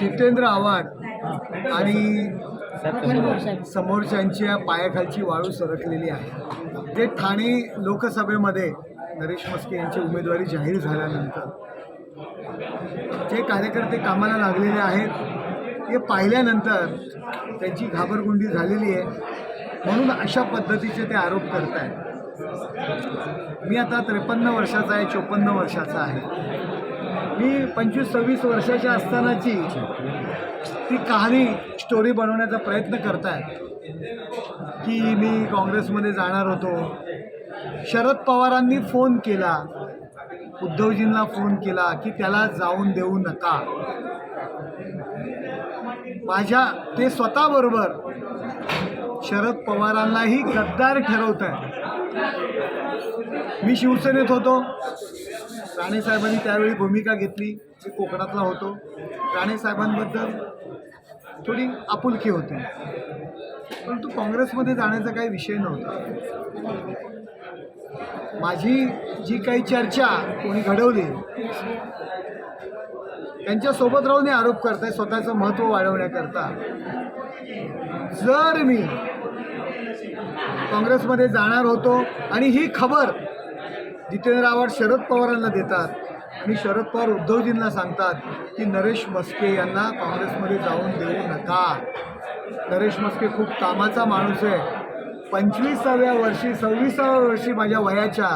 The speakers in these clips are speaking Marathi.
जितेंद्र आव्हाड आणि समोरच्यांच्या पायाखालची वाळू सरकलेली आहे. जे ठाणे लोकसभेमध्ये नरेश मस्के यांची उमेदवारी जाहीर झाल्यानंतर जे कार्यकर्ते कामाला लागलेले आहेत ते पाहिल्यानंतर त्यांची घाबरगुंडी झालेली आहे. म्हणून अशा पद्धतीचे ते आरोप करत आहेत मी आता त्रेपन्न वर्षाचा आहे चोपन्न वर्षाचा आहे. मी पंचवीस सव्वीस वर्षाच्या असतानाची ती कहाणी स्टोरी बनवण्याचा प्रयत्न करताय. की मी काँग्रेसमध्ये जाणार होतो. शरद पवारांनी फोन केला. उद्धवजींना फोन केला की त्याला जाऊन देऊ नका. माझ्या ते स्वतःबरोबर शरद पवारांनाही गद्दार ठरवत आहे मी शिवसेनेत होतो. राणे साहेबांनी त्यावेळी भूमिका घेतली मी कोकणातला होतो. राणे साहेबांबद्दल थोडी आपुलकी होती. परंतु काँग्रेसमध्ये जाण्याचा काही विषय नव्हता. माझी जी काही चर्चा कोणी घडवली त्यांच्यासोबत राहून आरोप करताय स्वतःचं महत्त्व वाढवण्याकरता. जर मी काँग्रेसमध्ये जाणार होतो. आणि ही खबर जितेंद्र आव्हाड शरद पवारांना देतात. आणि शरद पवार उद्धवजींना सांगतात की नरेश मस्के यांना काँग्रेसमध्ये जाऊन देऊ नका. नरेश मस्के खूप कामाचा माणूस आहे. पंचवीसाव्या वर्षी सव्वीसाव्या वर्षी माझ्या वयाच्या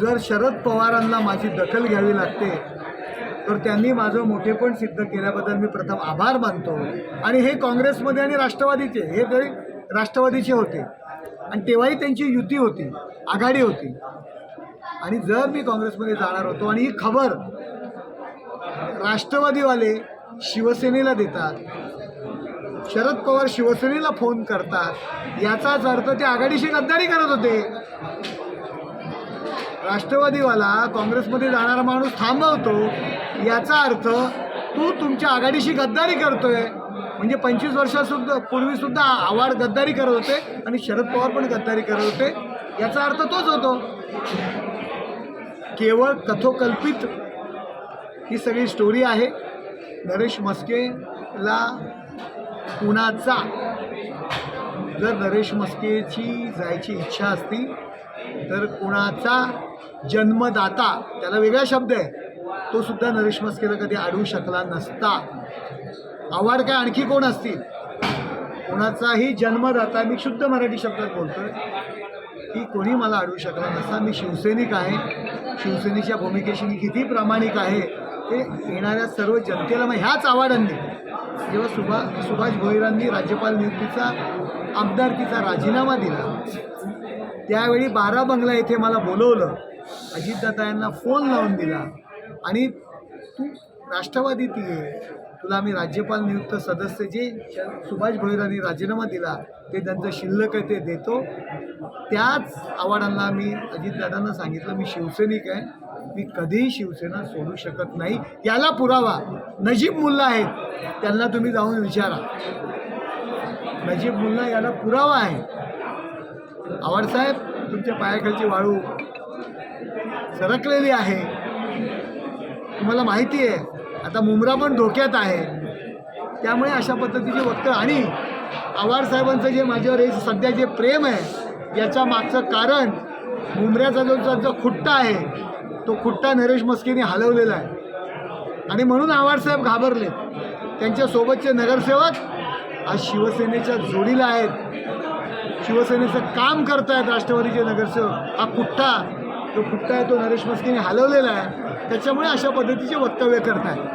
जर शरद पवारांना माझी दखल घ्यावी लागते तर त्यांनी माझं मोठेपण सिद्ध केल्याबद्दल मी प्रथम आभार मानतो. आणि हे काँग्रेसमध्ये आणि राष्ट्रवादीचे हे तरी राष्ट्रवादीचे होते. आणि तेव्हाही त्यांची युती होती आघाडी होती. आणि जर मी काँग्रेसमध्ये जाणार होतो आणि ही खबर राष्ट्रवादीवाले शिवसेनेला देतात शरद पवार शिवसेनेला फोन करतात याचाच अर्थ ते आघाडीशी गद्दारी करत होते. राष्ट्रवादीवाला काँग्रेसमध्ये जाणारा माणूस थांबवतो याचा अर्थ तू तुमच्या आघाडीशी गद्दारी करतोय. म्हणजे पंचवीस वर्षासुद्धा पूर्वीसुद्धा आव्हाड गद्दारी करत होते आणि शरद पवार पण गद्दारी करत होते. याचा अर्थ तोच होतो. केवळ कथोकल्पित ही सगळी स्टोरी आहे. नरेश मस्केला कुणाचा? जर नरेश मस्केची जायची इच्छा असती तर कुणाचा जन्मदाता? त्याला वेगळा शब्द आहे. तो सुद्धा नरेश मस्केला कधी अडवू शकला नसता. आव्हाड काय आणखी कोण असतील? कोणाचाही जन्मदाता मी शुद्ध मराठी शब्दात बोलतोय. की कोणी मला अडवू शकला नसा मी शिवसैनिक आहे. शिवसेनेच्या भूमिकेशी मी किती प्रामाणिक आहे ते येणाऱ्या सर्व जनतेला मग ह्याच आव्हाडांनी. जेव्हा सुभा सुभाष भोईरांनी राज्यपाल नियुक्तीचा आमदारकीचा राजीनामा दिला त्यावेळी बारा बंगला येथे मला बोलवलं. अजितदादा यांना फोन लावून दिला. आणि तू राष्ट्रवादीत ये तुला आम्ही राज्यपाल नियुक्त सदस्य जे सुभाष भोईरांनी राजीनामा दिला ते त्यांचं शिल्लक आहे ते देतो. त्याच आव्हाडांना मी अजितदादांना सांगितलं मी शिवसैनिक आहे. मी कधीही शिवसेना सोडू शकत नाही. याला पुरावा. नजीब मुल्ला आहेत. त्यांना तुम्ही जाऊन विचारा. नजीब मुल्ला याला पुरावा आहे. आवडसाहेब तुमच्या पायाखालची वाळू सरकलेली आहे. तुम्हाला माहिती आहे आता मुंब्रा पण धोक्यात आहे. त्यामुळे अशा पद्धतीचे वक्तव्य आणि आव्हाड साहेबांचं जे माझ्यावर हे सध्या जे प्रेम आहे याच्या मागचं कारण मुंबऱ्याचा जो जो खुट्टा आहे तो खुट्टा नरेश मस्केने हलवलेला आहे. आणि म्हणून आव्हाड घाबरले. त्यांच्यासोबतचे नगरसेवक आज शिवसेनेच्या जोडीला आहेत. शिवसेनेचं काम करतायत राष्ट्रवादीचे नगरसेवक. हा कुठ्ठा तो कुठ्ठा आहे तो नरेश मस्केने हलवलेला आहे त्याच्यामुळे अशा पद्धतीचे वक्तव्य करत आहे